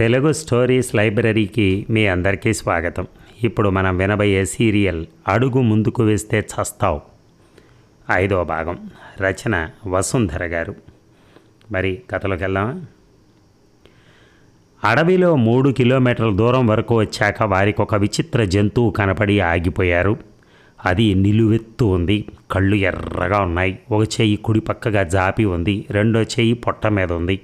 Telugu stories లైబ్రరీకి మీ అందరికీ స్వాగతం. ఇప్పుడు మనం వినబోయే సీరియల్ అడుగు ముందుకు వేస్తే చస్తావు. ఐదో భాగం. రచన వసుంధర గారు. మరి కథలోకి వెళ్దామా? అడవిలో మూడు కిలోమీటర్ల దూరం వరకు వచ్చాక వారికి ఒక విచిత్ర జంతువు కనపడి ఆగిపోయారు. అది నిలువెత్తు ఉంది. కళ్ళు ఎర్రగా ఉన్నాయి. ఒక చెయ్యి కుడి పక్కగా జాపి ఉంది. రెండో చెయ్యి పొట్ట మీద ఉంది.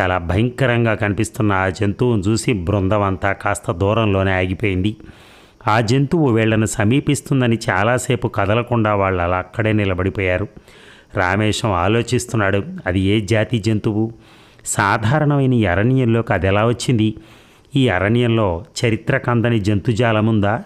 చాలా భయంకరంగా కనిపిస్తున్న ఆ జంతువును చూసి బృందం అంతా కాస్త దూరంలోనే ఆగిపోయింది. ఆ జంతువు వీళ్ళను సమీపిస్తుందని చాలాసేపు కదలకుండా వాళ్ళు అలా అక్కడే నిలబడిపోయారు. రామేశం ఆలోచిస్తున్నాడు అది ఏ జాతి జంతువు? సాధారణమైన అరణ్యంలోకి అది ఎలా వచ్చింది? ఈ అరణ్యంలో చరిత్ర కందని జంతుజాలముందా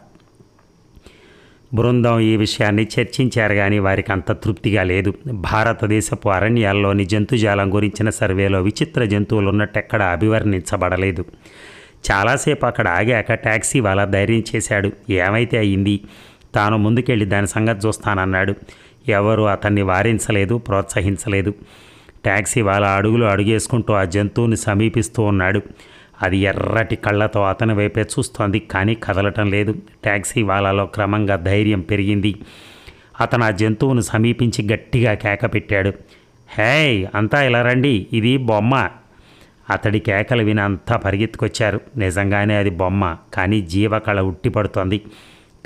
బృందం ఈ విషయాన్ని చర్చించారు కానీ వారికి అంత తృప్తిగా లేదు. భారతదేశపు అరణ్యాల్లోని జంతుజాలం గురించిన సర్వేలో విచిత్ర జంతువులు ఉన్నట్టెక్కడ అభివర్ణించబడలేదు. చాలాసేపు అక్కడ ఆగాక ట్యాక్సీ వాళ్ళ ధైర్యం చేశాడు. ఏమైతే అయింది? తాను ముందుకెళ్ళి దాని సంగతి చూస్తానన్నాడు. ఎవరు అతన్ని వారించలేదు ప్రోత్సహించలేదు. ట్యాక్సీ వాళ్ళ అడుగులు అడుగేసుకుంటూ ఆ జంతువుని సమీపిస్తూ ఉన్నాడు. అది ఎర్రటి కళ్ళతో అతని వైపే చూస్తోంది కానీ కదలటం లేదు. ట్యాక్సీ వాళ్ళలో క్రమంగా ధైర్యం పెరిగింది. అతను ఆ జంతువును సమీపించి గట్టిగా కేక పెట్టాడు. హేయ్ అంతా ఇలా రండి ఇది బొమ్మ. అతడి కేకలు విని అంతా పరిగెత్తుకొచ్చారు. నిజంగానే అది బొమ్మ కానీ జీవకళ ఉట్టిపడుతోంది.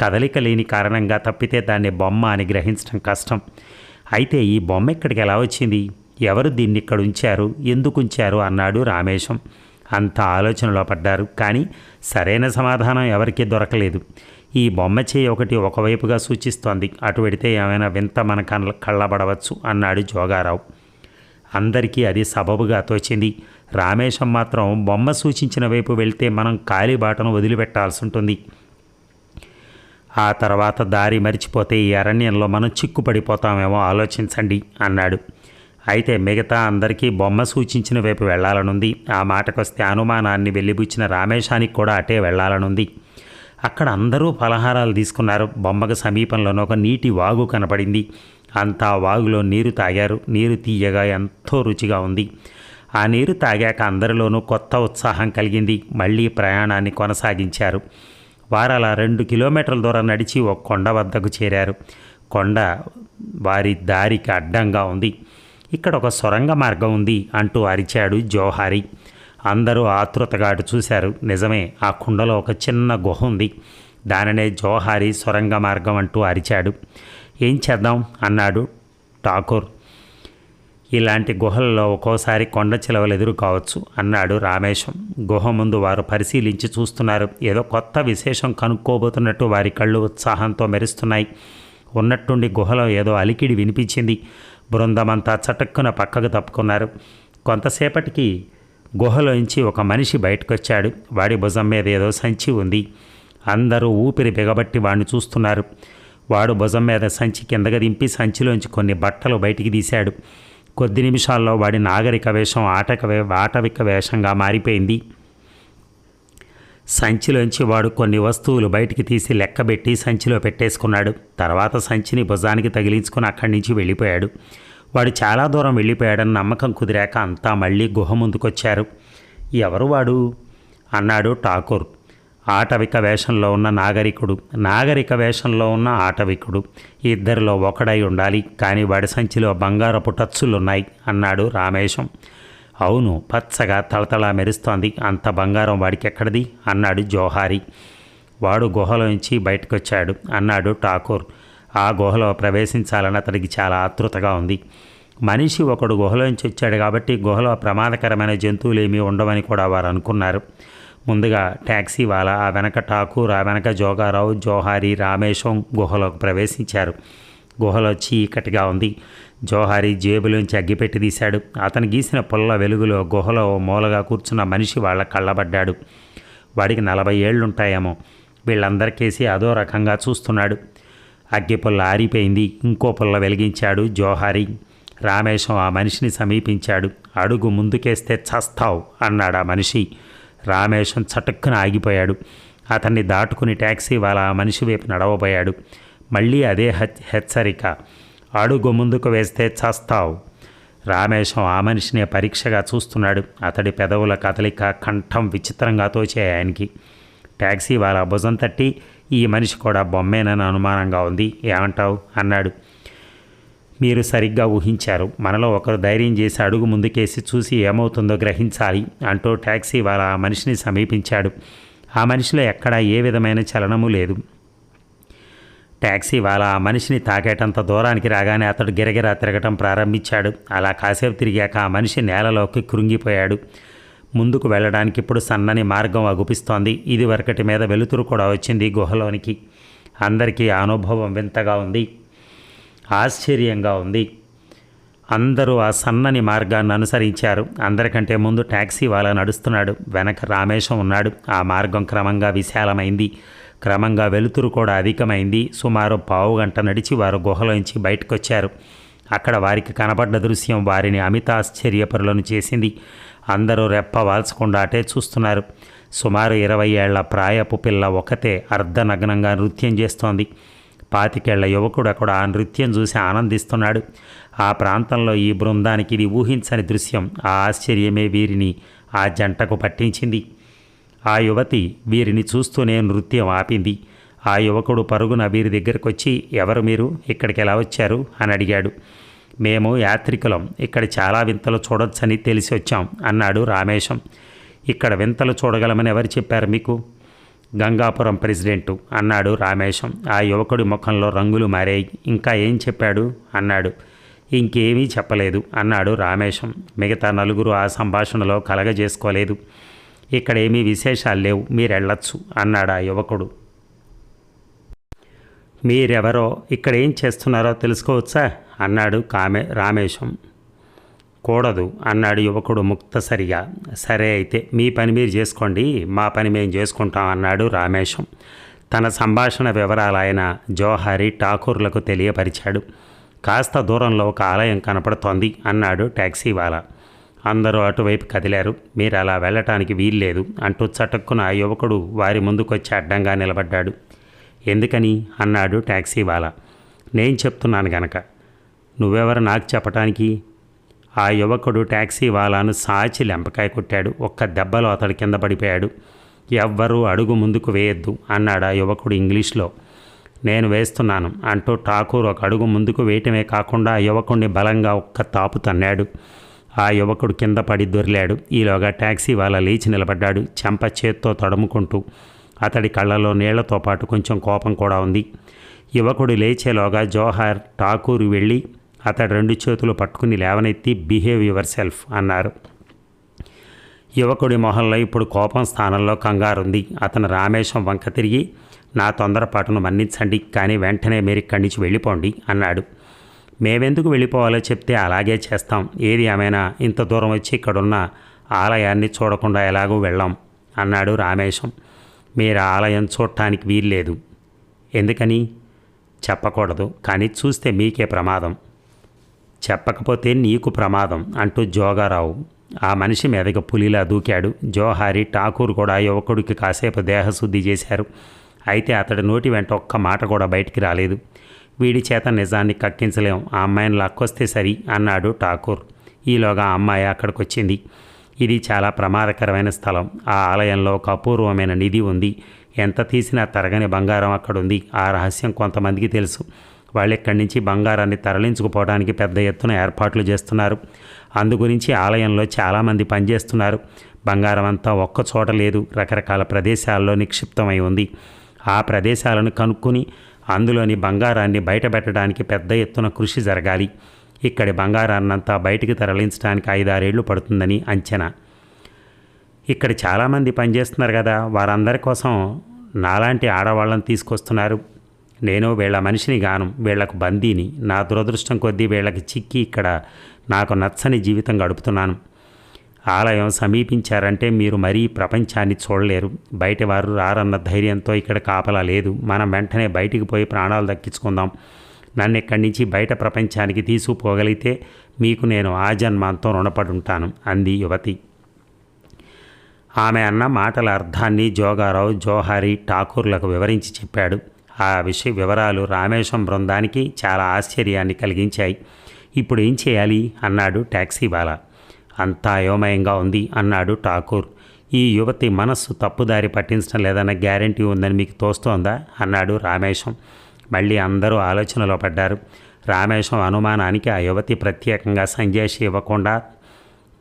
కదలిక లేని కారణంగా తప్పితే దాన్ని బొమ్మ అని గ్రహించడం కష్టం. అయితే ఈ బొమ్మ ఇక్కడికి ఎలా వచ్చింది? ఎవరు దీన్ని ఇక్కడ ఉంచారు? ఎందుకు ఉంచారు? అన్నాడు రామేశం. అంత ఆలోచనలో పడ్డారు. కానీ సరైన సమాధానం ఎవరికీ దొరకలేదు. ఈ బొమ్మ చేయి ఒకటి ఒకవైపుగా సూచిస్తోంది. అటు పెడితే ఏమైనా వింత మన కళ్ళ కళ్ళబడవచ్చు అన్నాడు జోగారావు. అందరికీ అది సబబుగా తోచింది. రామేశం మాత్రం బొమ్మ సూచించిన వైపు వెళ్తే మనం ఖాళీ బాటను వదిలిపెట్టాల్సి ఉంటుంది. ఆ తర్వాత దారి మరిచిపోతే ఈ అరణ్యంలో మనం చిక్కుపడిపోతామేమో ఆలోచించండి అన్నాడు. అయితే మిగతా అందరికీ బొమ్మ సూచించిన వైపు వెళ్ళాలనుంది. ఆ మాటకొస్తే అనుమానాన్ని వెళ్ళిబుచ్చిన రామేశానికి కూడా అటే వెళ్ళాలనుంది. అక్కడ అందరూ పలహారాలు తీసుకున్నారు. బొమ్మకు సమీపంలోనే ఒక నీటి వాగు కనపడింది. అంతా వాగులో నీరు తాగారు. నీరు తీయగా ఎంతో రుచిగా ఉంది. ఆ నీరు తాగాక అందరిలోనూ కొత్త ఉత్సాహం కలిగింది. మళ్ళీ ప్రయాణాన్ని కొనసాగించారు. వారలా రెండు కిలోమీటర్ల దూరం నడిచి ఒక కొండ వద్దకు చేరారు. కొండ వారి దారికి అడ్డంగా ఉంది. ఇక్కడ ఒక సొరంగ మార్గం ఉంది అంటూ అరిచాడు జోహారి. అందరూ ఆతృతగా అటు చూశారు. నిజమే ఆ కుండలో ఒక చిన్న గుహ ఉంది. దానినే జోహారి సొరంగ మార్గం అంటూ అరిచాడు. ఏం చేద్దాం? అన్నాడు ఠాకూర్. ఇలాంటి గుహల్లో ఒక్కోసారి కొండ చిలవలు ఎదురు కావచ్చు అన్నాడు రామేశం. గుహ ముందు వారు పరిశీలించి చూస్తున్నారు. ఏదో కొత్త విశేషం కనుక్కోబోతున్నట్టు వారి కళ్ళు ఉత్సాహంతో మెరుస్తున్నాయి. ఉన్నట్టుండి గుహలో ఏదో అలికిడి వినిపించింది. బృందమంతా చటక్కున పక్కకు తప్పుకున్నారు. కొంతసేపటికి గుహలోంచి ఒక మనిషి బయటకొచ్చాడు. వాడి భుజం మీద ఏదో సంచి ఉంది. అందరూ ఊపిరి బిగబట్టి వాడిని చూస్తున్నారు. వాడు భుజం మీద సంచి కిందకి దింపి సంచిలోంచి కొన్ని బట్టలు బయటికి తీశాడు. కొద్ది నిమిషాల్లో వాడి నాగరిక వేషం ఆటక వే ఆటవిక వేషంగా మారిపోయింది. సంచిలోంచి వాడు కొన్ని వస్తువులు బయటికి తీసి లెక్కబెట్టి సంచిలో పెట్టేసుకున్నాడు. తర్వాత సంచిని భుజానికి తగిలించుకుని అక్కడి నుంచి వెళ్ళిపోయాడు. వాడు చాలా దూరం వెళ్ళిపోయాడని నమ్మకం కుదిరాక అంతా మళ్ళీ గుహ ముందుకొచ్చారు. ఎవరు వాడు? అన్నాడు ఠాకూర్. ఆటవిక వేషంలో ఉన్న నాగరికుడు. నాగరిక వేషంలో ఉన్న ఆటవికుడు. ఇద్దరిలో ఒకడై ఉండాలి. కానీ వాడి సంచిలో బంగారపు టచ్చులున్నాయి అన్నాడు రామేశం. అవును పచ్చగా తళతళ మెరుస్తోంది. అంత బంగారం వాడికి ఎక్కడిది అన్నాడు జోహారి. వాడు గుహలోంచి బయటకొచ్చాడు. అన్నాడు ఠాకూర్. ఆ గుహలో ప్రవేశించాలని అతనికి చాలా ఆతృతగా ఉంది. మనిషి ఒకడు గుహలోంచి వచ్చాడు కాబట్టి గుహలో ప్రమాదకరమైన జంతువులేమీ ఉండవని కూడా వారు అనుకున్నారు. ముందుగా ట్యాక్సీ వాళ్ళ ఆ వెనక ఠాకూర్ ఆ వెనక జోగారావు జోహారి రామేశం గుహలోకి ప్రవేశించారు. గుహలో చీకటిగా ఉంది. జోహారి జేబులోంచి అగ్గిపెట్టి తీశాడు. అతను గీసిన పుల్ల వెలుగులో గుహలో మూలగా కూర్చున్న మనిషి వాళ్ళ కళ్ళబడ్డాడు. వాడికి నలభై ఏళ్ళుంటాయేమో. వీళ్ళందరికేసి అదో రకంగా చూస్తున్నాడు. అగ్గి పుల్ల ఆరిపోయింది. ఇంకో పుల్ల వెలిగించాడు జోహారి. రామేశం ఆ మనిషిని సమీపించాడు. అడుగు ముందుకేస్తే చస్తావు అన్నాడు ఆ మనిషి. రామేశం చటుక్కున ఆగిపోయాడు. అతన్ని దాటుకుని ట్యాక్సీ వాళ్ళ ఆ మనిషి వైపు నడవబోయాడు. మళ్ళీ అదే హెచ్చరిక. అడుగు ముందుకు వేస్తే చస్తావు. రామేశం ఆ మనిషిని పరీక్షగా చూస్తున్నాడు. అతడి పెదవుల కదలిక కంఠం విచిత్రంగా తోచే ఆయనకి. ట్యాక్సీ వాళ్ళ భుజం తట్టి ఈ మనిషి కూడా బొమ్మేనని అనుమానంగా ఉంది. ఏమంటావు? అన్నాడు. మీరు సరిగ్గా ఊహించారు. మనలో ఒకరు ధైర్యం చేసి అడుగు ముందుకేసి చూసి ఏమవుతుందో గ్రహించాలి అంటూ ట్యాక్సీ వాళ్ళ ఆ మనిషిని సమీపించాడు. ఆ మనిషిలో ఎక్కడా ఏ విధమైన చలనము లేదు. ట్యాక్సీ వాళ్ళ ఆ మనిషిని తాకేటంత దూరానికి రాగానే అతడు గిరగిరా తిరగటం ప్రారంభించాడు. అలా కాసేపు తిరిగాక ఆ మనిషి నేలలోకి కృంగిపోయాడు. ముందుకు వెళ్ళడానికి ఇప్పుడు సన్నని మార్గం అగుపిస్తోంది. ఇది వరకటి మీద వెలుతురు కూడా వచ్చింది గుహలోనికి. అందరికీ అనుభవం వింతగా ఉంది. ఆశ్చర్యంగా ఉంది. అందరూ ఆ సన్నని మార్గాన్ని అనుసరించారు. అందరికంటే ముందు ట్యాక్సీ వాళ్ళ నడుస్తున్నాడు. వెనక రామేశం ఉన్నాడు. ఆ మార్గం క్రమంగా విశాలమైంది. క్రమంగా వెలుతురు కూడా అధికమైంది. సుమారు పావు గంట నడిచి వారు గుహలోంచి బయటకొచ్చారు. అక్కడ వారికి కనబడ్డ దృశ్యం వారిని అమిత ఆశ్చర్యపరులను చేసింది. అందరూ రెప్ప వాల్చకుండా అటే చూస్తున్నారు. సుమారు ఇరవై ఏళ్ళ ప్రాయపు పిల్ల ఒకతే అర్ధనగ్నంగా నృత్యం చేస్తోంది. పాతికేళ్ళ యువకుడు అక్కడ ఆ నృత్యం చూసి ఆనందిస్తున్నాడు. ఆ ప్రాంతంలో ఈ బృందానికి ఇది ఊహించని దృశ్యం. ఆ ఆశ్చర్యమే వీరిని ఆ జంటకు పట్టించింది. ఆ యువతి వీరిని చూస్తూనే నృత్యం ఆపింది. ఆ యువకుడు పరుగున వీరి దగ్గరకొచ్చి ఎవరు మీరు? ఇక్కడికి ఎలా వచ్చారు? అని అడిగాడు. మేము యాత్రికులం. ఇక్కడ చాలా వింతలు చూడొచ్చని తెలిసి వచ్చాం అన్నాడు రామేశం. ఇక్కడ వింతలు చూడగలమని ఎవరు చెప్పారు మీకు? గంగాపురం ప్రెసిడెంటు అన్నాడు రామేశం. ఆ యువకుడి ముఖంలో రంగులు మారాయి. ఇంకా ఏం చెప్పాడు? అన్నాడు. ఇంకేమీ చెప్పలేదు అన్నాడు రామేశం. మిగతా నలుగురు ఆ సంభాషణలో కలగజేసుకోలేదు. ఇక్కడ ఏమీ విశేషాలు లేవు మీరెళ్ళొచ్చు అన్నాడు ఆ యువకుడు. మీరెవరో ఇక్కడ ఏం చేస్తున్నారో తెలుసుకోవచ్చా? అన్నాడు కామే రామేశం. కూడదు అన్నాడు యువకుడు ముక్తసరిగా. సరే అయితే మీ పని మీరు చేసుకోండి మా పని మేము చేసుకుంటాం అన్నాడు రామేశం. తన సంభాషణ వివరాలు ఆయన జోహారి ఠాకూర్లకు తెలియపరిచాడు. కాస్త దూరంలో ఒక ఆలయం కనపడుతోంది అన్నాడు ట్యాక్సీవాలా అందరూ అటువైపు కదిలారు. మీరు అలా వెళ్ళటానికి వీల్లేదు అంటూ చటక్కున ఆ యువకుడు వారి ముందుకొచ్చి అడ్డంగా నిలబడ్డాడు. ఎందుకని? అన్నాడు ట్యాక్సీ వాలా నేను చెప్తున్నాను గనక నువ్వెవరు నాకు చెప్పటానికి? ఆ యువకుడు ట్యాక్సీ వాలాను సాచి లెంపకాయ కొట్టాడు. ఒక్క దెబ్బలో అతడి కింద పడిపోయాడు. ఎవ్వరూ అడుగు ముందుకు వేయొద్దు అన్నాడు ఆ యువకుడు ఇంగ్లీష్లో. నేను వేస్తున్నాను అంటూ ఠాకూర్ ఒక అడుగు ముందుకు వేయటమే కాకుండా ఆ యువకుడిని బలంగా ఒక్క తాపు తన్నాడు. ఆ యువకుడు కింద పడి దొరిలాడు. ఈలోగా ట్యాక్సీ వాళ్ళ లేచి నిలబడ్డాడు. చెంప చేత్తో తడుముకుంటూ అతడి కళ్ళలో నీళ్ళతో పాటు కొంచెం కోపం కూడా ఉంది. యువకుడు లేచేలోగా జోహార్ ఠాకూర్ వెళ్ళి అతడు రెండు చేతులు పట్టుకుని లేవనెత్తి బిహేవ్ యువర్ సెల్ఫ్ అన్నారు. యువకుడి మొహంలో ఇప్పుడు కోపం స్థానంలో కంగారుంది. అతను రామేశం వంక తిరిగి నా తొందరపాటును మన్నించండి కానీ వెంటనే మీరు ఇక్కడి నుంచి వెళ్ళిపోండి అన్నాడు. మేమెందుకు వెళ్ళిపోవాలో చెప్తే అలాగే చేస్తాం. ఏది ఏమైనా ఇంత దూరం వచ్చి ఇక్కడున్న ఆలయాన్ని చూడకుండా ఎలాగూ వెళ్ళాం అన్నాడు రామేశం. మీరు ఆలయం చూడటానికి వీల్లేదు. ఎందుకని? చెప్పకూడదు. కానీ చూస్తే మీకే ప్రమాదం. చెప్పకపోతే నీకు ప్రమాదం అంటూ జోగారావు. ఆ మనిషి మీదకి పులిలా దూకాడు. జోహారి ఠాకూర్ కూడా యువకుడికి కాసేపు దేహశుద్ధి చేశారు. అయితే అతడి నోటి వెంట ఒక్క మాట కూడా బయటికి రాలేదు. వీడి చేత నిజాన్ని కక్కించలేం. ఆ అమ్మాయిని లక్కొస్తే సరి అన్నాడు ఠాకూర్. ఈలోగా అమ్మాయి అక్కడికి వచ్చింది ఇది చాలా ప్రమాదకరమైన స్థలం. ఆ ఆలయంలో ఒక అపూర్వమైన నిధి ఉంది. ఎంత తీసినా తరగని బంగారం అక్కడుంది. ఆ రహస్యం కొంతమందికి తెలుసు. వాళ్ళు ఇక్కడి నుంచి బంగారాన్ని తరలించుకుపోవడానికి పెద్ద ఎత్తున ఏర్పాట్లు చేస్తున్నారు. అందుగురించి ఆలయంలో చాలామంది పనిచేస్తున్నారు. బంగారం అంతా ఒక్క చోట లేదు. రకరకాల ప్రదేశాల్లో నిక్షిప్తమై ఉంది. ఆ ప్రదేశాలను కనుక్కొని అందులోని బంగారాన్ని బయటపెట్టడానికి పెద్ద ఎత్తున కృషి జరగాలి. ఇక్కడి బంగారాన్నంతా బయటికి తరలించడానికి ఐదారేళ్ళు పడుతుందని అంచనా. ఇక్కడ చాలామంది పనిచేస్తున్నారు కదా వారందరి కోసం నాలాంటి ఆడవాళ్ళని తీసుకొస్తున్నారు. నేను వీళ్ళ మనిషిని గాను వీళ్ళకు బందీని నా దురదృష్టం కొద్దీ వీళ్ళకి చిక్కి ఇక్కడ నాకు నచ్చని జీవితం గడుపుతున్నాను. ఆలయం సమీపించారంటే మీరు మరీ ప్రపంచాన్ని చూడలేరు. బయట వారు రారన్న ధైర్యంతో ఇక్కడ కాపలా లేదు. మనం వెంటనే బయటికి పోయి ప్రాణాలు దక్కించుకుందాం. నన్ను ఇక్కడి నుంచి బయట ప్రపంచానికి తీసుకుపోగలిగితే మీకు నేను ఆ జన్మాంతం రుణపడి ఉంటాను అంది యువతి. ఆమె అన్న మాటల అర్థాన్ని జోగారావు జోహారి ఠాకూర్లకు వివరించి చెప్పాడు. ఆ విషయ వివరాలు రామేశం బృందానికి చాలా ఆశ్చర్యాన్ని కలిగించాయి. ఇప్పుడు ఏం చేయాలి? అన్నాడు ట్యాక్సీ వాలా అంతా అయోమయంగా ఉంది అన్నాడు ఠాకూర్. ఈ యువతి మనస్సు తప్పుదారి పట్టించడం లేదన్న గ్యారంటీ ఉందని మీకు తోస్తోందా? అన్నాడు రామేశం. మళ్ళీ అందరూ ఆలోచనలో పడ్డారు. రామేశం అనుమానానికి ఆ యువతి ప్రత్యేకంగా సంజేషి ఇవ్వకుండా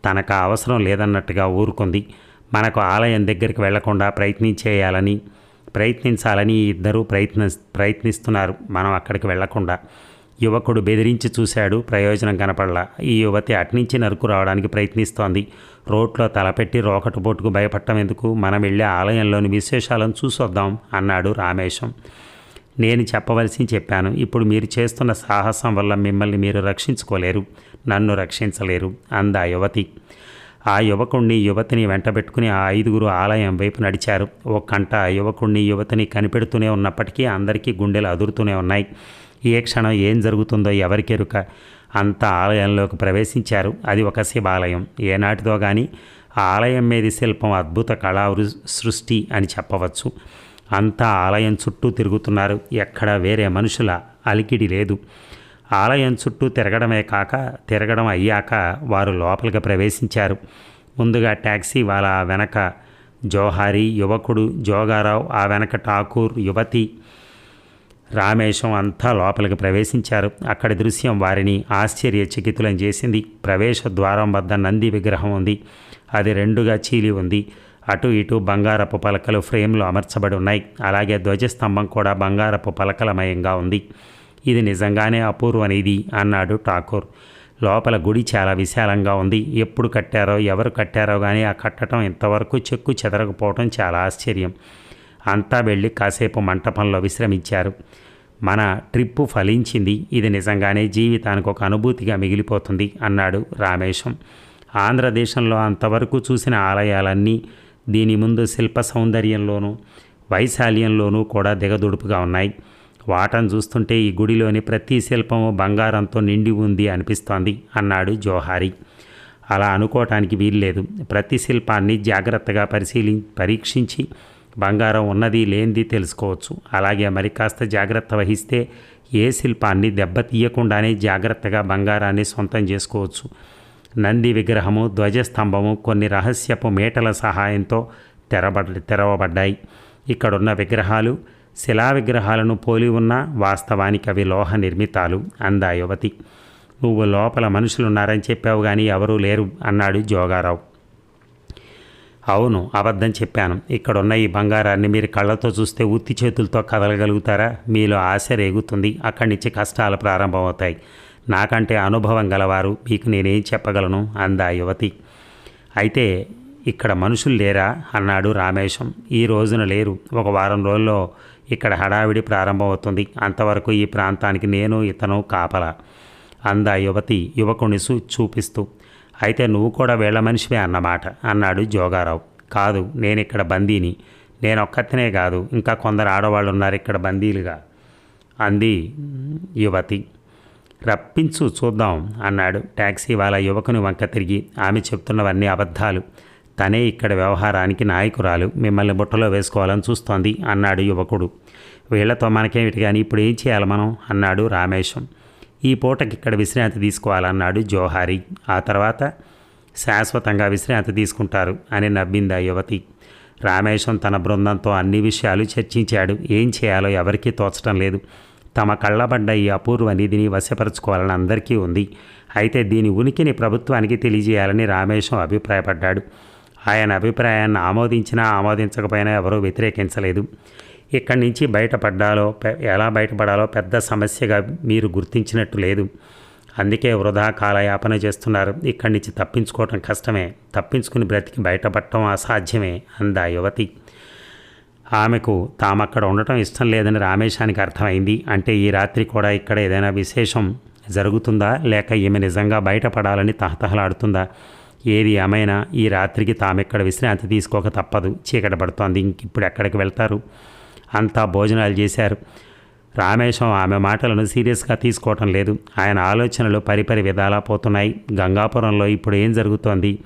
తనకు అవసరం లేదన్నట్టుగా ఊరుకుంది. మనకు ఆలయం దగ్గరికి వెళ్ళకుండా ప్రయత్నించేయాలని ప్రయత్నించాలని ఇద్దరూ ప్రయత్న ప్రయత్నిస్తున్నారు. మనం అక్కడికి వెళ్ళకుండా. యువకుడు బెదిరించి చూశాడు. ప్రయోజనం కనపడలా. ఈ యువతి అట్నుంచి నరుకు రావడానికి ప్రయత్నిస్తోంది. రోడ్లో తలపెట్టి రోకటు పోటుకు భయపడటం ఎందుకు? మనం వెళ్ళే ఆలయంలోని విశేషాలను చూసొద్దాం అన్నాడు రామేశం. నేను చెప్పవలసి చెప్పాను. ఇప్పుడు మీరు చేస్తున్న సాహసం వల్ల మిమ్మల్ని మీరు రక్షించుకోలేరు. నన్ను రక్షించలేరు అంద యువతి. ఆ యువకుణ్ణి యువతిని వెంటబెట్టుకుని ఆ ఐదుగురు ఆలయం వైపు నడిచారు. ఓ కంట యువకుణ్ణి యువతిని కనిపెడుతూనే ఉన్నప్పటికీ అందరికీ గుండెలు అదురుతూనే ఉన్నాయి. ఏ క్షణం ఏం జరుగుతుందో ఎవరికెరుక అంత ఆలయంలోకి ప్రవేశించారు. అది ఒక శివాలయం. ఏనాటిదో కానీ ఆ ఆలయం మీది శిల్పం అద్భుత కళా వృ- సృష్టి అని చెప్పవచ్చు. అంతా ఆలయం చుట్టూ తిరుగుతున్నారు. ఎక్కడ వేరే మనుషుల అలికిడి లేదు. ఆలయం చుట్టూ తిరగడమే కాక తిరగడం అయ్యాక వారు లోపలికి ప్రవేశించారు. ముందుగా ట్యాక్సీ వాళ్ళ వెనక జోహారి యువకుడు జోగారావు ఆ వెనక ఠాకూర్ యువతి రామేశం అంతా లోపలికి ప్రవేశించారు. అక్కడి దృశ్యం వారిని ఆశ్చర్యచకితులం చేసింది. ప్రవేశ ద్వారం వద్ద నంది విగ్రహం ఉంది. అది రెండుగా చీలి ఉంది. అటు ఇటు బంగారపు పలకలు ఫ్రేమ్లో అమర్చబడి ఉన్నాయి. అలాగే ధ్వజస్తంభం కూడా బంగారపు పలకలమయంగా ఉంది. ఇది నిజంగానే అపూర్వనిది అన్నాడు ఠాకూర్. లోపల గుడి చాలా విశాలంగా ఉంది. ఎప్పుడు కట్టారో ఎవరు కట్టారో కానీ ఆ కట్టడం ఇంతవరకు చెక్కు చెదరకపోవడం చాలా ఆశ్చర్యం. అంతా వెళ్ళి కాసేపు మంటపంలో విశ్రమించారు. మన ట్రిప్పు ఫలించింది. ఇది నిజంగానే జీవితానికి ఒక అనుభూతిగా మిగిలిపోతుంది అన్నాడు రామేశం. ఆంధ్రదేశంలో అంతవరకు చూసిన ఆలయాలన్నీ దీని ముందు శిల్ప సౌందర్యంలోనూ వైశాల్యంలోనూ కూడా దిగదుడుపుగా ఉన్నాయి. వాటను చూస్తుంటే ఈ గుడిలోని ప్రతి శిల్పము బంగారంతో నిండి ఉంది అనిపిస్తోంది అన్నాడు జోహారి. అలా అనుకోవటానికి వీల్లేదు. ప్రతి శిల్పాన్ని జాగ్రత్తగా పరిశీలి పరీక్షించి బంగారం ఉన్నది లేనిది తెలుసుకోవచ్చు. అలాగే మరి కాస్త జాగ్రత్త వహిస్తే ఏ శిల్పాన్ని దెబ్బతీయకుండానే జాగ్రత్తగా బంగారాన్ని సొంతం చేసుకోవచ్చు. నంది విగ్రహము ధ్వజస్తంభము కొన్ని రహస్యపు మేటల సహాయంతో తెరబడ తెరవబడ్డాయి. ఇక్కడున్న విగ్రహాలు శిలా విగ్రహాలను పోలి ఉన్న వాస్తవానికి అవి లోహ నిర్మితాలు అందా యువతి నువ్వు లోపల మనుషులున్నారని చెప్పావు కానీ ఎవరూ లేరు అన్నాడు జోగారావు. అవును అబద్ధం చెప్పాను. ఇక్కడున్న ఈ బంగారాన్ని మీరు కళ్ళతో చూస్తే ఉత్తి చేతులతో కదలగలుగుతారా? మీలో ఆశ రేగుతుంది. అక్కడి నుంచి కష్టాలు ప్రారంభమవుతాయి. నాకంటే అనుభవం గలవారు మీకు నేనేం చెప్పగలను? అందా యువతి. అయితే ఇక్కడ మనుషులు లేరా? అన్నాడు రామేశం. ఈ రోజున లేరు. ఒక వారం రోజుల్లో ఇక్కడ హడావిడి ప్రారంభమవుతుంది. అంతవరకు ఈ ప్రాంతానికి నేను ఇతను కాపలా. అందా యువతి యువకుని చూపిస్తూ అయితే నువ్వు కూడా వీళ్ళ మనిషివే అన్నమాట అన్నాడు జోగారావు. కాదు నేను ఇక్కడ బందీని. నేను ఒక్కతనే కాదు ఇంకా కొందరు ఆడవాళ్ళు ఉన్నారు ఇక్కడ బందీలుగా అంది యువతి. రప్పించు చూద్దాం అన్నాడు ట్యాక్సీ వాళ్ళ యువకుని వంక తిరిగి. ఆమె చెప్తున్నవన్నీ అబద్ధాలు. తనే ఇక్కడ వ్యవహారానికి నాయకురాలు. మిమ్మల్ని బుట్టలో వేసుకోవాలని చూస్తోంది అన్నాడు యువకుడు. వీళ్ళతో మనకేమిటి కానీ ఇప్పుడు ఏం చేయాలి మనం? అన్నాడు రామేశం. ఈ పూటకి ఇక్కడ విశ్రాంతి తీసుకోవాలన్నాడు జోహారి. ఆ తర్వాత శాశ్వతంగా విశ్రాంతి తీసుకుంటారు అని నవ్వింది ఆ యువతి. రామేశం తన బృందంతో అన్ని విషయాలు చర్చించాడు. ఏం చేయాలో ఎవరికీ తోచడం లేదు. తమ కళ్ళబడ్డ ఈ అపూర్వ నిధిని వశపరచుకోవాలని అందరికీ ఉంది. అయితే దీని ఉనికిని ప్రభుత్వానికి తెలియజేయాలని రామేశం అభిప్రాయపడ్డాడు. ఆయన అభిప్రాయాన్ని ఆమోదించినా ఆమోదించకపోయినా ఎవరూ వ్యతిరేకించలేదు. ఇక్కడి నుంచి బయటపడ్డాలో ఎలా బయటపడాలో పెద్ద సమస్యగా మీరు గుర్తించినట్టు లేదు. అందుకే వృధా కాలయాపన చేస్తున్నారు. ఇక్కడి నుంచి తప్పించుకోవటం కష్టమే. తప్పించుకుని బ్రతికి బయటపడటం అసాధ్యమే అందా యువతి. ఆమెకు తామక్కడ ఉండటం ఇష్టం లేదని రామేశానికి అర్థమైంది. అంటే ఈ రాత్రి కూడా ఇక్కడ ఏదైనా విశేషం జరుగుతుందా? లేక ఈమె నిజంగా బయటపడాలని తహతహలాడుతుందా? ఏది ఏమైనా ఈ రాత్రికి తామెక్కడ విశ్రాంతి తీసుకోక తప్పదు. చీకట పడుతోంది. ఇంక ఇప్పుడు ఎక్కడికి వెళ్తారు? అంతా భోజనాలు చేశారు. రామేశం ఆమె మాటలను సీరియస్గా తీసుకోవటం లేదు. ఆయన ఆలోచనలు పరిపరి విధాలా పోతున్నాయి. గంగాపురంలో ఇప్పుడు ఏం జరుగుతోంది?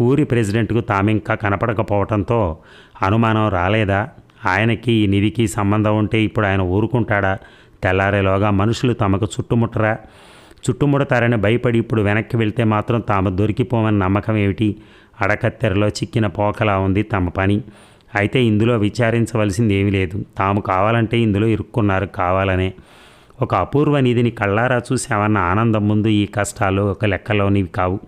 ఊరి ప్రెసిడెంట్కు తామింకా కనపడకపోవడంతో అనుమానం రాలేదా? ఆయనకి ఈ నిధికి సంబంధం ఉంటే ఇప్పుడు ఆయన ఊరుకుంటాడా? తెల్లారేలోగా మనుషులు తమకు చుట్టుముట్టరా? చుట్టుముడతారని భయపడి ఇప్పుడు వెనక్కి వెళ్తే మాత్రం తాము దొరికిపోమని నమ్మకం ఏమిటి? అడకత్తెరలో చిక్కిన పోకలా ఉంది తమ పని. అయితే ఇందులో విచారించవలసింది ఏమీ లేదు. తాము కావాలంటే ఇందులో ఇరుక్కున్నారు కావాలనే. ఒక అపూర్వ నిధిని కళ్ళారా చూసామన్న ఆనందం ముందు ఈ కష్టాలు ఒక లెక్కలోనివి కావు.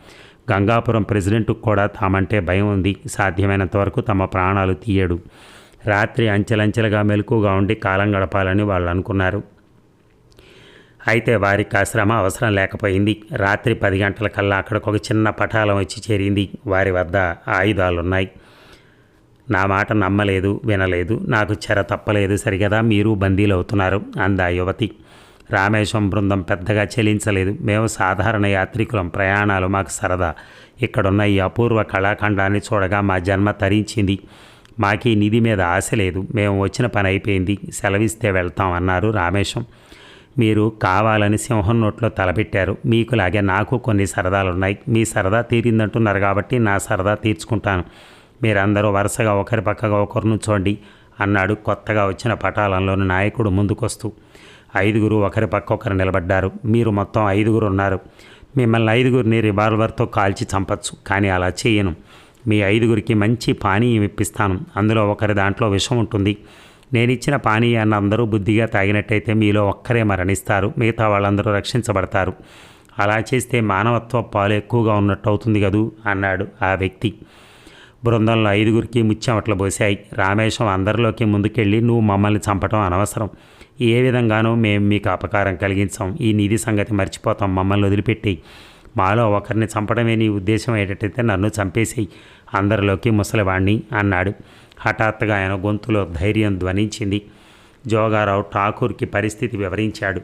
గంగాపురం ప్రెసిడెంట్కు కూడా తామంటే భయం ఉంది. సాధ్యమైనంత వరకు తమ ప్రాణాలు తీయడు. రాత్రి అంచెలంచెలుగా మెలకుగా ఉండి కాలం గడపాలని వాళ్ళు అనుకున్నారు. అయితే వారికి ఆ శ్రమ అవసరం లేకపోయింది. రాత్రి పది గంటల కల్లా అక్కడికి ఒక చిన్న పటాలం వచ్చి చేరింది. వారి వద్ద ఆయుధాలున్నాయి. నా మాట నమ్మలేదు వినలేదు నాకు చెర తప్పలేదు సరిగదా మీరు బందీలు అవుతున్నారు అందా యువతి. రామేశ్వరం బృందం పెద్దగా చెలించలేదు. మేము సాధారణ యాత్రికులం ప్రయాణాలు మాకు సరదా. ఇక్కడున్న ఈ అపూర్వ కళాఖండాన్ని చూడగా మా జన్మ తరించింది. మాకు ఈ నిధి మీద ఆశ లేదు. మేము వచ్చిన పని అయిపోయింది. సెలవిస్తే వెళ్తాం అన్నారు రామేశం. మీరు కావాలని సింహం నోట్లో తలపెట్టారు. మీకులాగే నాకు కొన్ని సరదాలున్నాయి. మీ సరదా తీరిందంటున్నారు కాబట్టి నా సరదా తీర్చుకుంటాను. మీరందరూ వరుసగా ఒకరి పక్కగా ఒకరు నుంచోండి అన్నాడు కొత్తగా వచ్చిన పటాలంలోని నాయకుడు ముందుకొస్తూ. ఐదుగురు ఒకరి పక్క ఒకరు నిలబడ్డారు. మీరు మొత్తం ఐదుగురు ఉన్నారు. మిమ్మల్ని ఐదుగురిని రివాల్వర్తో కాల్చి చంపచ్చు కానీ అలా చేయను. మీ ఐదుగురికి మంచి పానీయం ఇప్పిస్తాను. అందులో ఒకరి దాంట్లో విషం ఉంటుంది. నేను ఇచ్చిన పానీయాన్ని అందరూ బుద్ధిగా తాగినట్టయితే మీలో ఒక్కరే మరణిస్తారు. మిగతా వాళ్ళందరూ రక్షించబడతారు. అలా చేస్తే మానవత్వ పాలు ఎక్కువగా ఉన్నట్టు అవుతుంది కదూ? అన్నాడు ఆ వ్యక్తి. బృందంలో ఐదుగురికి ముచ్చెమట్లు పోసాయి రామేశం అందరిలోకి ముందుకెళ్ళి నువ్వు మమ్మల్ని చంపటం అనవసరం. ఏ విధంగానూ మేము మీకు అపకారం కలిగించాం. ఈ నిధి సంగతి మర్చిపోతాం. మమ్మల్ని వదిలిపెట్టి మాలో ఒకరిని చంపడమే నీ ఉద్దేశం ఏంటంటే నన్ను చంపేసేయి. అందరిలోకి ముసలివాణ్ణి అన్నాడు. హఠాత్తుగా ఆయన గొంతులో ధైర్యం ధ్వనించింది. జోగారావు ఠాకూర్కి పరిస్థితి వివరించాడు.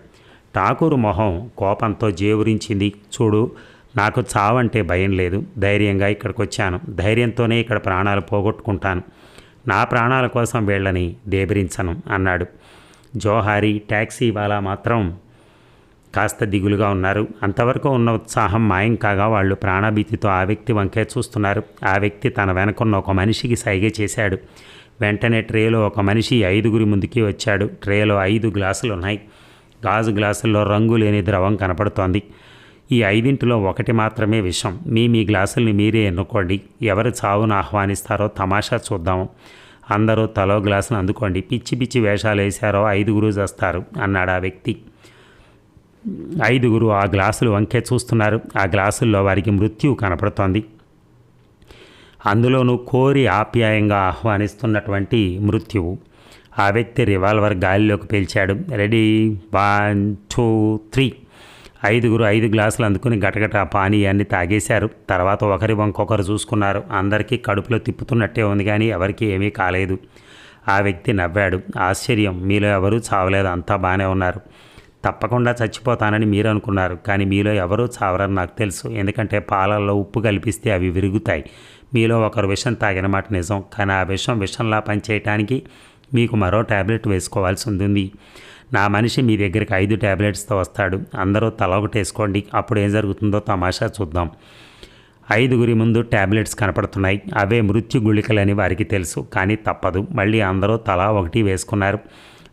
ఠాకూర్ మొహం కోపంతో జేవురించింది. చూడు నాకు చావంటే భయం లేదు. ధైర్యంగా ఇక్కడికి వచ్చాను ధైర్యంతోనే ఇక్కడ ప్రాణాలు పోగొట్టుకుంటాను. నా ప్రాణాల కోసం వీళ్ళని దేబరించను అన్నాడు. జోహారి ట్యాక్సీ వాలా మాత్రం కాస్త దిగులుగా ఉన్నారు. అంతవరకు ఉన్న ఉత్సాహం మాయం కాగా వాళ్ళు ప్రాణభీతితో ఆ వ్యక్తి వంకే చూస్తున్నారు. ఆ వ్యక్తి తన వెనకున్న ఒక మనిషికి సైగ చేశాడు. వెంటనే ట్రేలో ఒక మనిషి ఐదుగురి ముందుకి వచ్చాడు. ట్రేలో ఐదు గ్లాసులు ఉన్నాయి గాజు గ్లాసుల్లో రంగు లేని ద్రవం కనపడుతోంది. ఈ ఐదింటిలో ఒకటి మాత్రమే విషం. మీ మీ గ్లాసుల్ని మీరే ఎన్నుకోండి. ఎవరు చావును ఆహ్వానిస్తారో తమాషా చూద్దాం. అందరూ తలో గ్లాసును అందుకోండి. పిచ్చి పిచ్చి వేషాలు వేశారో ఐదుగురు చేస్తారు అన్నాడు ఆ వ్యక్తి. ఐదుగురు ఆ గ్లాసులు వంకే చూస్తున్నారు. ఆ గ్లాసుల్లో వారికి మృత్యువు కనపడుతోంది. అందులోనూ కోరి ఆప్యాయంగా ఆహ్వానిస్తున్నటువంటి మృత్యువు. ఆ వ్యక్తి రివాల్వర్ గాలిలోకి పేల్చాడు. రెడీ? One two three. ఐదుగురు ఐదు గ్లాసులు అందుకుని గటగట ఆ పానీయాన్ని తాగేశారు. తర్వాత ఒకరి వంకొకరు చూసుకున్నారు. అందరికీ కడుపులో తిప్పుతున్నట్టే ఉంది కానీ ఎవరికి ఏమీ కాలేదు. ఆ వ్యక్తి నవ్వాడు. ఆశ్చర్యం. మీలో ఎవరూ చావలేదు. అంతా బాగానే ఉన్నారు. తప్పకుండా చచ్చిపోతానని మీరు అనుకున్నారు. కానీ మీలో ఎవరూ చావరని నాకు తెలుసు. ఎందుకంటే పాలల్లో ఉప్పు కలిపిస్తే అవి విరుగుతాయి. మీలో ఒకరు విషం తాగిన మాట నిజం. కానీ ఆ విషం విషంలా పనిచేయటానికి మీకు మరో ట్యాబ్లెట్ వేసుకోవాల్సి ఉంటుంది. నా మనిషి మీ దగ్గరికి ఐదు ట్యాబ్లెట్స్తో వస్తాడు. అందరూ తల ఒకటి వేసుకోండి. అప్పుడు ఏం జరుగుతుందో తమాషా చూద్దాం. ఐదుగురి ముందు ట్యాబ్లెట్స్ కనపడుతున్నాయి. అవే మృత్యు గుళికలని వారికి తెలుసు కానీ తప్పదు. మళ్ళీ అందరూ తలా ఒకటి వేసుకున్నారు.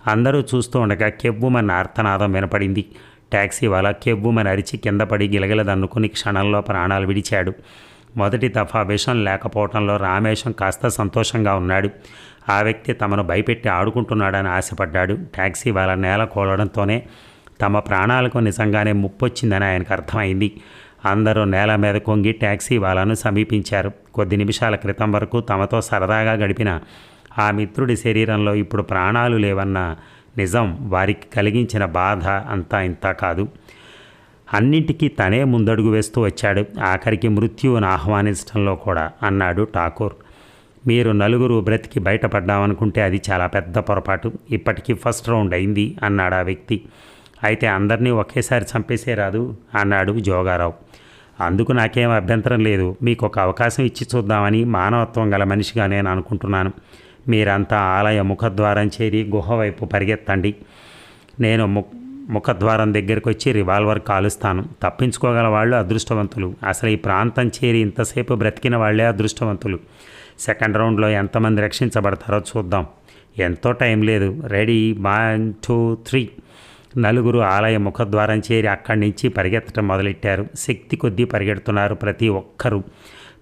అందరూ చూస్తూ ఉండగా కెవ్వుమని ఆర్తనాదం వినపడింది. ట్యాక్సీ వాళ్ళ కెవ్వుమని అరిచి కింద పడి గిలగిలదన్నుకుని క్షణంలో ప్రాణాలు విడిచాడు. మొదటి దఫా విషం లేకపోవడంలో రామేశం కాస్త సంతోషంగా ఉన్నాడు. ఆ వ్యక్తి తమను భయపెట్టి ఆడుకుంటున్నాడని ఆశపడ్డాడు. ట్యాక్సీ వాళ్ళ నేల కోలడంతోనే తమ ప్రాణాలకు నిజంగానే ముప్పొచ్చిందని ఆయనకు అర్థమైంది. అందరూ నేల మీద కొంగి ట్యాక్సీ వాళ్ళను సమీపించారు. కొద్ది నిమిషాల క్రితం వరకు తమతో సరదాగా గడిపిన ఆ మిత్రుడి శరీరంలో ఇప్పుడు ప్రాణాలు లేవన్న నిజం వారికి కలిగించిన బాధ అంతా ఇంత కాదు. అన్నింటికీ తనే ముందడుగు వేస్తూ వచ్చాడు. ఆఖరికి మృత్యువును ఆహ్వానించడంలో కూడా అన్నాడు ఠాకూర్. మీరు నలుగురు బ్రతికి బయటపడ్డామనుకుంటే అది చాలా పెద్ద పొరపాటు. ఇప్పటికీ ఫస్ట్ రౌండ్ అయింది అన్నాడు ఆ వ్యక్తి. అయితే అందరినీ ఒకేసారి చంపేసే రాదు అన్నాడు జోగారావు. అందుకు నాకేం అభ్యంతరం లేదు. మీకు ఒక అవకాశం ఇచ్చి చూద్దామని మానవత్వం గల మనిషిగా నేను అనుకుంటున్నాను. మీరంతా ఆలయ ముఖద్వారం చేరి గుహ వైపు పరిగెత్తండి. నేను ము ముఖద్వారం దగ్గరికి వచ్చి రివాల్వర్ కాలుస్తాను. తప్పించుకోగల వాళ్ళు అదృష్టవంతులు. అసలు ఈ ప్రాంతం చేరి ఇంతసేపు బ్రతికిన వాళ్ళే అదృష్టవంతులు. సెకండ్ రౌండ్లో ఎంతమంది రక్షించబడతారో చూద్దాం. ఎంతో టైం లేదు. రెడీ? One two three. నలుగురు ఆలయ ముఖద్వారం చేరి అక్కడి నుంచి పరిగెత్తడం మొదలెట్టారు. శక్తి కొద్దీ పరిగెడుతున్నారు ప్రతి ఒక్కరూ.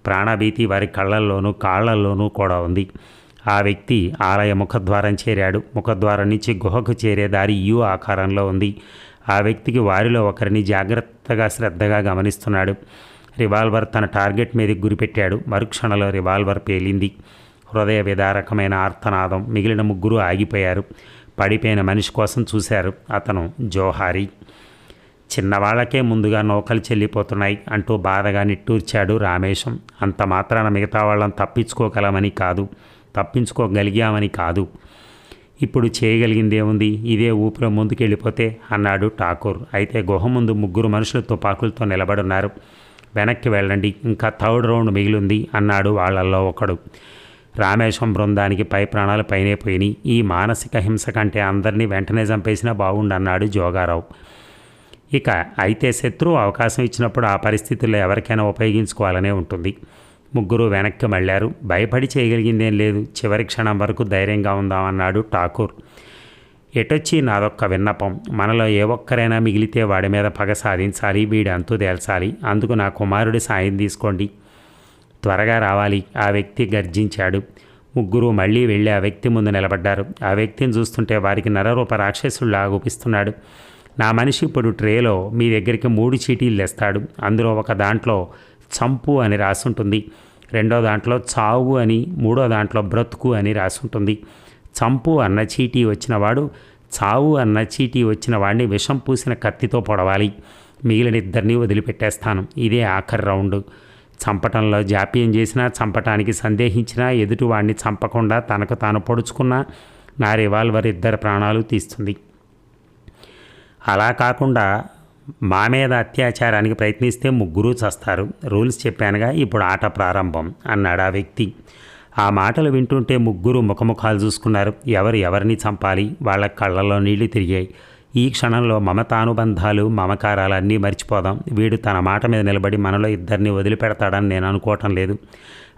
ప్రాణభీతి వారి కళ్ళల్లోనూ కాళ్ళల్లోనూ కూడా ఉంది. ఆ వ్యక్తి ఆలయ ముఖద్వారం చేరాడు. ముఖద్వారం నుంచి గుహకు చేరే దారి యు ఆకారంలో ఉంది. ఆ వ్యక్తికి వారిలో ఒకరిని జాగ్రత్తగా శ్రద్ధగా గమనిస్తున్నాడు. రివాల్వర్ తన టార్గెట్ మీదకి గురిపెట్టాడు. మరుక్షణలో రివాల్వర్ పేలింది. హృదయ విదారకమైన ఆర్తనాదం మిగిలిన ముగ్గురు ఆగిపోయారు. పడిపోయిన మనిషి కోసం చూశారు అతను జోహారి. చిన్నవాళ్ళకే ముందుగా నౌకలు చెల్లిపోతున్నాయి అంటూ బాధగా నిట్టూర్చాడు రామేశం. అంత మాత్రాన మిగతా వాళ్ళని తప్పించుకోగలమని కాదు. తప్పించుకోగలిగామని కాదు. ఇప్పుడు చేయగలిగిందేముంది? ఇదే ఊపిలో ముందుకెళ్ళిపోతే అన్నాడు ఠాకూర్. అయితే గుహ ముందు ముగ్గురు మనుషులు తుపాకులతో నిలబడున్నారు. వెనక్కి వెళ్ళండి ఇంకా థర్డ్ రౌండ్ మిగిలింది అన్నాడు వాళ్ళల్లో ఒకడు. రామేశం బృందానికి పై ప్రాణాలు పైనే పోయినాయి. ఈ మానసిక హింస కంటే అందరినీ వెంటనే చంపేసినా బాగుండన్నాడు జోగారావు. ఇక అయితే శత్రువు అవకాశం ఇచ్చినప్పుడు ఆ పరిస్థితుల్లో ఎవరికైనా ఉపయోగించుకోవాలనే ఉంటుంది. ముగ్గురు వెనక్కి మళ్ళారు. భయపడి చేయగలిగిందేం లేదు. చివరి క్షణం వరకు ధైర్యంగా ఉందామన్నాడు ఠాకూర్. ఎటొచ్చి నాదొక్క విన్నపం? మనలో ఏ ఒక్కరైనా మిగిలితే వాడి మీద పగ సాధించాలి వీడి అంతు తేల్చాలి. అందుకు నా కుమారుడి సాయం తీసుకోండి. త్వరగా రావాలి. ఆ వ్యక్తి గర్జించాడు. ముగ్గురు మళ్ళీ వెళ్ళి ఆ వ్యక్తి ముందు నిలబడ్డారు. ఆ వ్యక్తిని చూస్తుంటే వారికి నరరూప రాక్షసుల్లా ఆగుపిస్తున్నాడు. నా మనిషి ఇప్పుడు ట్రేలో మీ దగ్గరికి మూడు చీటీలు తెస్తాడు. అందులో ఒక దాంట్లో చంపు అని రాసుంటుంది. రెండో దాంట్లో చావు అని మూడో దాంట్లో బ్రతుకు అని రాసుంటుంది. చంపు అన్న చీటీ వచ్చినవాడు చావు అన్న చీటీ వచ్చిన వాడిని విషం పూసిన కత్తితో పొడవాలి. మిగిలిన ఇద్దరిని వదిలిపెట్టేస్తాను. ఇదే ఆఖరి రౌండ్. చంపటంలో జాప్యం చేసినా చంపటానికి సందేహించినా ఎదుటి వాడిని చంపకుండా తనకు తాను పొడుచుకున్నా నా రివాల్వర్ ఇద్దరు ప్రాణాలు తీస్తుంది. అలా కాకుండా మా మీద అత్యాచారానికి ప్రయత్నిస్తే ముగ్గురు చస్తారు. రూల్స్ చెప్పానుగా ఇప్పుడు ఆట ప్రారంభం అన్నాడు ఆ వ్యక్తి. ఆ మాటలు వింటుంటే ముగ్గురు ముఖముఖాలు చూసుకున్నారు. ఎవరు ఎవరిని చంపాలి? వాళ్ళ కళ్ళలో నీళ్ళు తిరిగాయి. ఈ క్షణంలో మమతానుబంధాలు మమకారాలు అన్నీ మర్చిపోదాం. వీడు తన మాట మీద నిలబడి మనలో ఇద్దరిని వదిలిపెడతాడని నేను అనుకోవటం లేదు.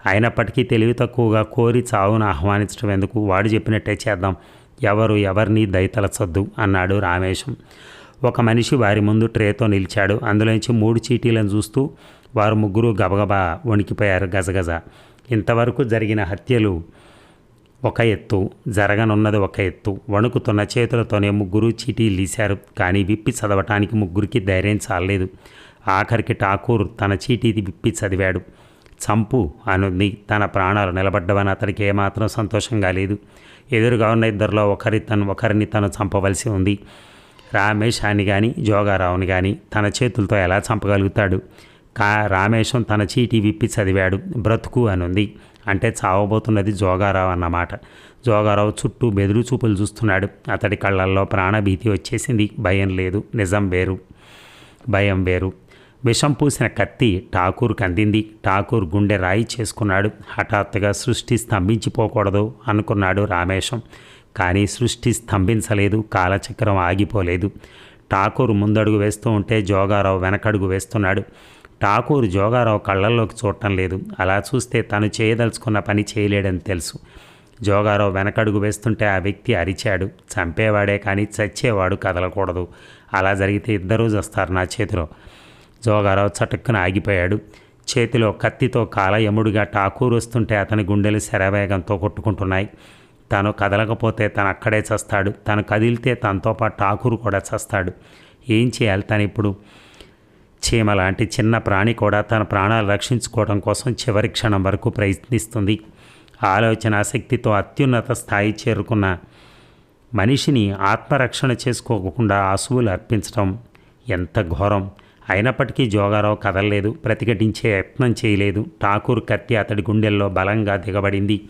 అయినప్పటికీ తెలివి తక్కువగా కోరి చావును ఆహ్వానించడం ఎందుకు? వాడు చెప్పినట్టే చేద్దాం. ఎవరు ఎవరిని దయతలచొద్దు అన్నాడు రామేశం. ఒక మనిషి వారి ముందు ట్రేతో నిలిచాడు. అందులోంచి మూడు చీటీలను చూస్తూ వారు ముగ్గురు గబగబా వణికిపోయారు గజగజ ఇంతవరకు జరిగిన హత్యలు ఒక ఎత్తు జరగనున్నది ఒక ఎత్తు. వణుకుతున్న చేతులతోనే ముగ్గురు చీటీలు తీశారు కానీ విప్పి చదవటానికి ముగ్గురికి ధైర్యం చాలలేదు. ఆఖరికి ఠాకూర్ తన చీటీది విప్పి చదివాడు. చంపు అనుంది. తన ప్రాణాలు నిలబడ్డవని అతనికి ఏమాత్రం సంతోషంగా లేదు. ఎదురుగా ఉన్న ఇద్దరిలో ఒకరి తను ఒకరిని తను చంపవలసి ఉంది. రామేశాన్ని కానీ జోగారావుని కానీ తన చేతులతో ఎలా చంపగలుగుతాడు? కా రామేశం తన చీటీ విప్పి చదివాడు. బ్రతుకు అనుంది. అంటే చావబోతున్నది జోగారావు అన్నమాట. జోగారావు చుట్టూ బెదురు చూపులు చూస్తున్నాడు. అతడి కళ్ళల్లో ప్రాణభీతి వచ్చేసింది. భయం లేదు. నిజం వేరు. భయం వేరు. విషం పూసిన కత్తి ఠాకూర్కి అందింది. ఠాకూర్ గుండె రాయి చేసుకున్నాడు. హఠాత్తుగా సృష్టి స్తంభించిపోకూడదు అనుకున్నాడు రామేశం. కానీ సృష్టి స్తంభించలేదు. కాలచక్రం ఆగిపోలేదు. ఠాకూర్ ముందడుగు వేస్తూ ఉంటే జోగారావు వెనకడుగు వేస్తున్నాడు. ఠాకూర్ జోగారావు కళ్ళల్లోకి చూడటం లేదు. అలా చూస్తే తను చేయదలుచుకున్న పని చేయలేడని తెలుసు. జోగారావు వెనకడుగు వేస్తుంటే ఆ వ్యక్తి అరిచాడు. చంపేవాడే కానీ చచ్చేవాడు కదలకూడదు. అలా జరిగితే ఇద్దరూ చస్తారు నా చేతిలో. జోగారావు చటుక్కున ఆగిపోయాడు. చేతిలో కత్తితో కాలయముడిగా ఠాకూర్ వస్తుంటే అతని గుండెలు శరవేగంతో కొట్టుకుంటున్నాయి. తను కదలకపోతే తను అక్కడే చస్తాడు. తను కదిలితే తనతో పాటు ఠాకూర్ కూడా చస్తాడు. ఏం చేయాలి తను ఇప్పుడు? చీమ లాంటి చిన్న ప్రాణి కూడా తన ప్రాణాలు రక్షించుకోవడం కోసం చివరి క్షణం వరకు ప్రయత్నిస్తుంది. ఆలోచన శక్తితో అత్యున్నత స్థాయి చేరుకున్న మనిషిని ఆత్మరక్షణ చేసుకోకుండా అసువులు అర్పించడం ఎంత ఘోరం. అయినప్పటికీ జోగారావు కదలలేదు ప్రతిఘటించే యత్నం చేయలేదు. ఠాకూర్ కత్తి అతడి గుండెల్లో బలంగా దిగబడింది.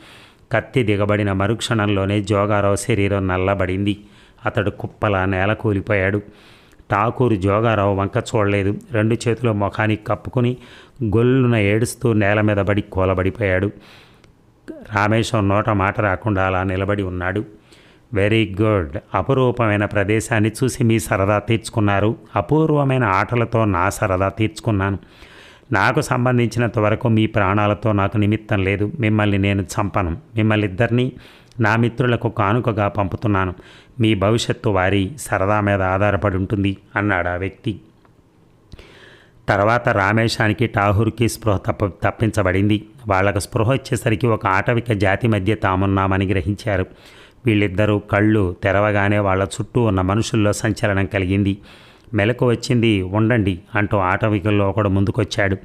కత్తి దిగబడిన మరుక్షణంలోనే జోగారావు శరీరం నల్లబడింది. అతడు కుప్పలా నేల కూలిపోయాడు. ఠాకూరు జోగారావు వంక చూడలేదు. రెండు చేతులు ముఖానికి కప్పుకుని గొల్లున ఏడుస్తూ నేల మీద పడి కూలబడిపోయాడు. రామేశం నోట మాట రాకుండా అలా నిలబడి ఉన్నాడు. Very good. అపురూపమైన ప్రదేశాన్ని చూసి మీ సరదా తీర్చుకున్నారు. అపూర్వమైన ఆటలతో నా సరదా తీర్చుకున్నాను. నాకు సంబంధించినంత వరకు మీ ప్రాణాలతో నాకు నిమిత్తం లేదు. మిమ్మల్ని నేను చంపను. మిమ్మల్ని ఇద్దరిని నా మిత్రులకు కానుకగా పంపుతున్నాను. మీ భవిష్యత్తు వారి సరదా మీద ఆధారపడి ఉంటుంది అన్నాడు ఆ వ్యక్తి. తర్వాత రామేశానికి టాహూర్కి స్పృహ తప్ప తప్పించబడింది. వాళ్ళకు స్పృహ వచ్చేసరికి ఒక ఆటవిక జాతి మధ్య తామున్నామని గ్రహించారు. వీళ్ళిద్దరూ కళ్ళు తెరవగానే వాళ్ళ చుట్టూ ఉన్న మనుషుల్లో సంచలనం కలిగింది. మెలకు వచ్చింది ఉండండి అంటూ ఆటవికల్లో ఒకడు ముందుకొచ్చాడు.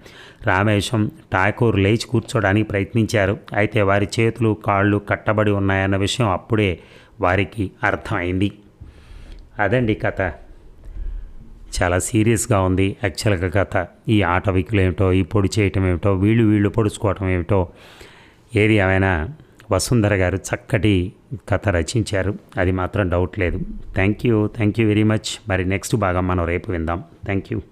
రామేశం ఠాకూర్ లేచి కూర్చోడానికి ప్రయత్నించారు. అయితే వారి చేతులు కాళ్ళు కట్టబడి ఉన్నాయన్న విషయం అప్పుడే వారికి అర్థమైంది. అదండి కథ. చాలా సీరియస్గా ఉంది. యాక్చువల్గా కథ. ఈ ఆటవికులు ఏమిటో ఈ పొడి చేయటం ఏమిటో వీళ్ళు వీళ్ళు పొడుచుకోవటం ఏమిటో ఏది ఏమైనా వసుంధర గారు చక్కటి కథ రచించారు. అది మాత్రం డౌట్ లేదు. Thank you thank you very much. మరి నెక్స్ట్ భాగం మనం రేపు విందాం. Thank you